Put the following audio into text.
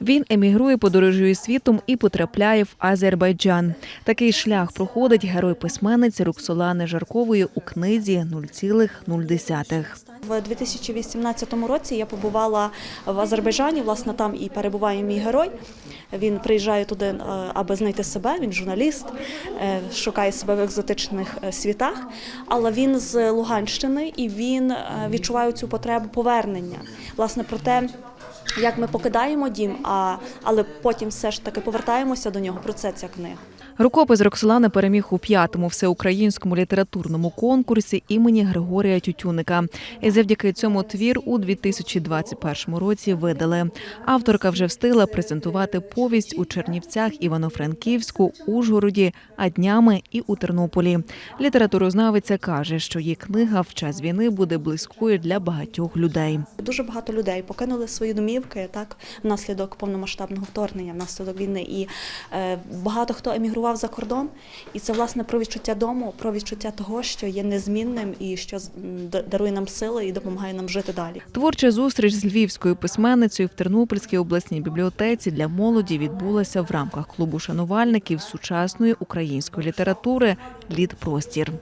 Він емігрує, подорожує світом і потрапляє в Азербайджан. Такий шлях проходить герой письменниці Роксолани Жаркової у книзі «0,0». В 2018 році я побувала в Азербайджані. Власне, там і перебуває мій герой. Він приїжджає туди, е, аби знайти себе. Він журналіст, е, шукає себе в екзотичних е, світах. Але він з Луганщини і він відчуває цю потребу повернення. Власне, про те, як ми покидаємо дім, а але потім все ж таки повертаємося до нього. Про це ця книга. Рукопис Роксолани переміг у п'ятому всеукраїнському літературному конкурсі імені Григорія Тютюника. І завдяки цьому твір у 2021 році видали. Авторка вже встигла презентувати повість у Чернівцях, Івано-Франківську, Ужгороді, а днями і у Тернополі. Літературознавиця каже, що її книга в час війни буде близькою для багатьох людей. Дуже багато людей покинули свої домівки так внаслідок повномасштабного вторгнення, внаслідок війни. І е, багато хто емігрував за кордон. І це власне про відчуття дому, про відчуття того, що є незмінним і що дарує нам сили і допомагає нам жити далі. Творча зустріч з львівською письменницею в Тернопільській обласній бібліотеці для молоді відбулася в рамках клубу шанувальників сучасної української літератури Лід Простір.